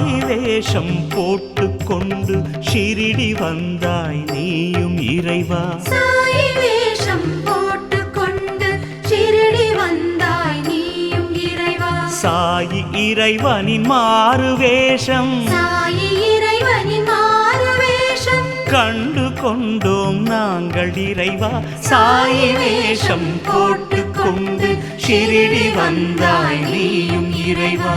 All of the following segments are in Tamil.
வேஷம் போட்டு கொண்டு ஷிரிடி வந்தாய் நீயும் இறைவா. சாய் வேஷம் போட்டுக்கொண்டு ஷிரடி வந்தாய் நீயும் இறைவா. சாயி இறைவனின் மாறு வேஷம். சாயி இறைவனின் மாறு வேஷம். கண்டு கொண்டோம் நாங்கள் இறைவா. சாயி வேஷம் போட்டு கொண்டு ஷிரிடி வந்தாய் நீயும் இறைவா.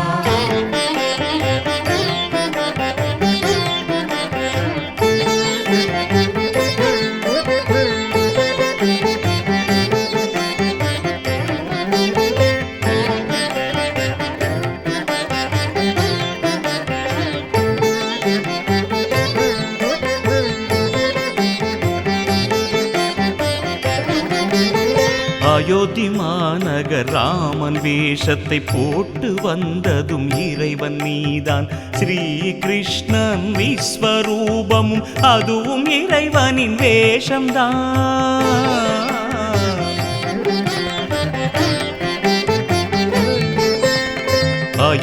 அயோத்தி மாநகர் ராமன் வேஷத்தை போட்டு வந்ததும் இறைவன் நீதான் ஸ்ரீ கிருஷ்ணன் விஸ்வரூபமும் அதுவும் இறைவனின் வேஷம்தான்.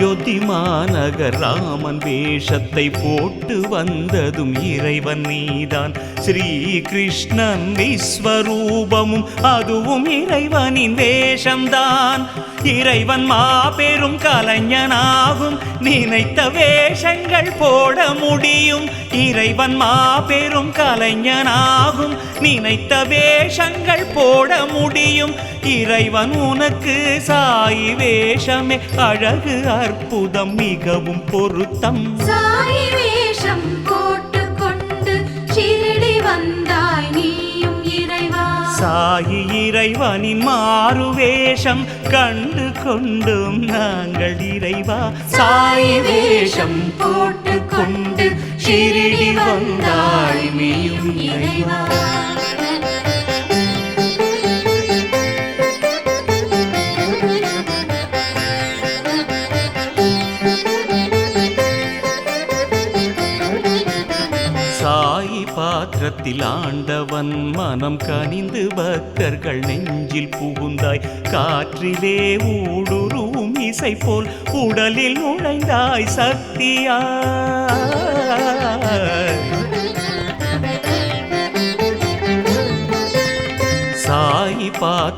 அயோத்தி மாநகர் ராமன் வேஷத்தை போட்டு வந்ததும் இறைவன் நீதான். ஸ்ரீ கிருஷ்ணன் விஸ்வரூபமும் அதுவும் இறைவனின் வேஷம்தான். இறைவன் மாபெரும் கலைஞனாகும். நினைத்த வேஷங்கள் போட முடியும். இறைவன் மாபெரும் கலைஞனாகும். நினைத்த வேஷங்கள் போட முடியும். இறைவன் உனக்கு சாய் வேஷமே. அழகு அற்புதம் மிகவும் பொருத்தம். சாய் வேஷம் போட்டுக்கொண்டு ஷிரடி வந்தாய் நீயும் இறைவா. சாயி இறைவனின் மாறு வேஷம் கண்டு கொண்டும் நாங்கள் இறைவா. சாய் வேஷம் போட்டு கொண்டு ஷிரிடி வந்தாய் நீயும் இறைவா. காலத்தில் ஆண்டவன் மனம் கனிந்து பக்தர்கள் நெஞ்சில் புகுந்தாய். காற்றிலே ஊடுருவும் இசை போல் உடலில் நுழைந்தாய் சக்தியா. சாயி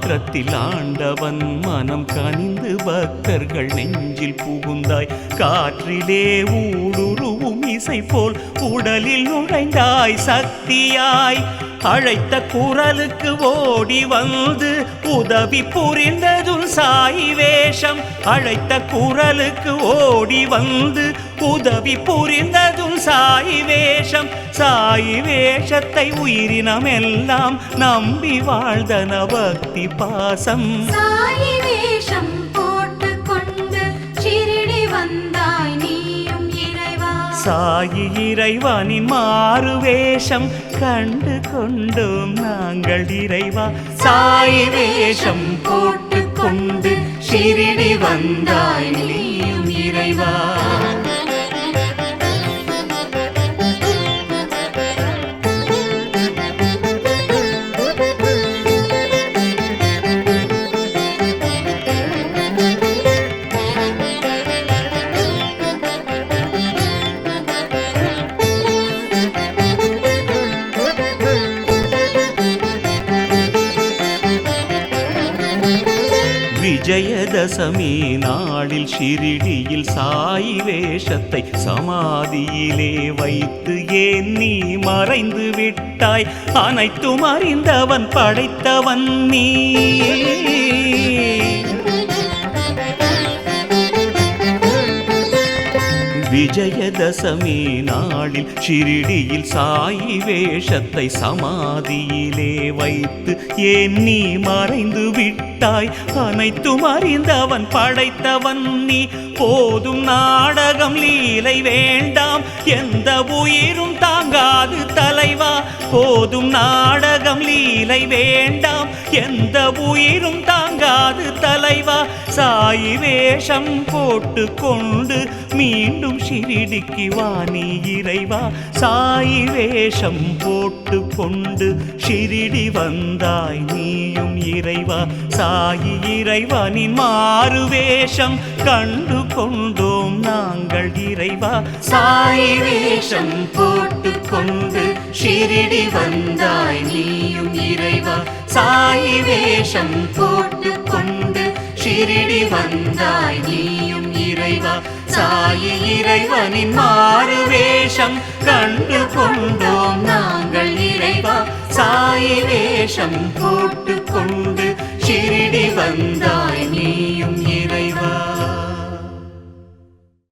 பாத்திரத்தில் ஆண்டவன் மனம் கனிந்து பக்தர்கள் நெஞ்சில் புகுந்தாய். காற்றிலே ஊடுருவும் இசை போல் உடலில் நுழைந்தாய். சக்தியாய் அழைத்த குரலுக்கு ஓடி வந்து உதவி புரிந்ததும் சாய் வேஷம். அழைத்த குரலுக்கு ஓடி வந்து உதவி புரிந்ததும் சாய் வேஷம். சாய் வேஷத்தை உயிரினம் எல்லாம் நம்பி வாழ்ந்தன பக்தி பாசம். சாய் சாயி இறைவனின் மாறு வேஷம் கண்டு கொண்டோம் நாங்கள் இறைவா. சாயி வேஷம் போட்டு கொண்டு ஷிரிடி வந்தாய் நீயும் இறைவா. விஜயதசமி நாளில் ஷிரிடியில் சாய் வேஷத்தை சமாதியிலே வைத்து ஏன் நீ மறைந்து விட்டாய்? அனைத்தும் அறிந்தவன் படைத்தவன் நீ. விஜயதசமி நாளில் ஷிரிடியில் சாயி வேஷத்தை சமாதியிலே வைத்து ஏன் நீ மறைந்து விட்டாய்? அனைத்தும் அறிந்தவன் படைத்தவன் நீ. போதும் நாடகம் லீலை வேண்டாம். எந்த உயிரும் தாங்காது தலைவா. போதும் நாடகம் லீலை வேண்டாம். எந்த உயிரும் தாங்க நீங்காது தலைவா. சாயி வேஷம் போட்டு கொண்டு மீண்டும் ஷிரிடிக்கு வாணி இறைவா. சாயி வேஷம் போட்டு கொண்டு ஷிரிடி வந்தாய் நீயும் இறைவா. சாயி இறைவனின் மாறு வேஷம் கண்டு கொண்டோம் நாங்கள் இறைவா. சாயி வேஷம் போட்டு கொண்டு ஷிரிடி வந்தாய் நீயும் இறைவா. சாயி வேஷம் போட்டு கொண்டு ஷிரிடி வந்தாய் நீயும் இறைவா. சாயி இறைவனின் மாறு வேஷம் கண்டு கொண்டோம் நாங்கள் இறைவா. சாயி வேஷம் போட்டு கொண்டு ஷிரிடி வந்தாய் நீயும்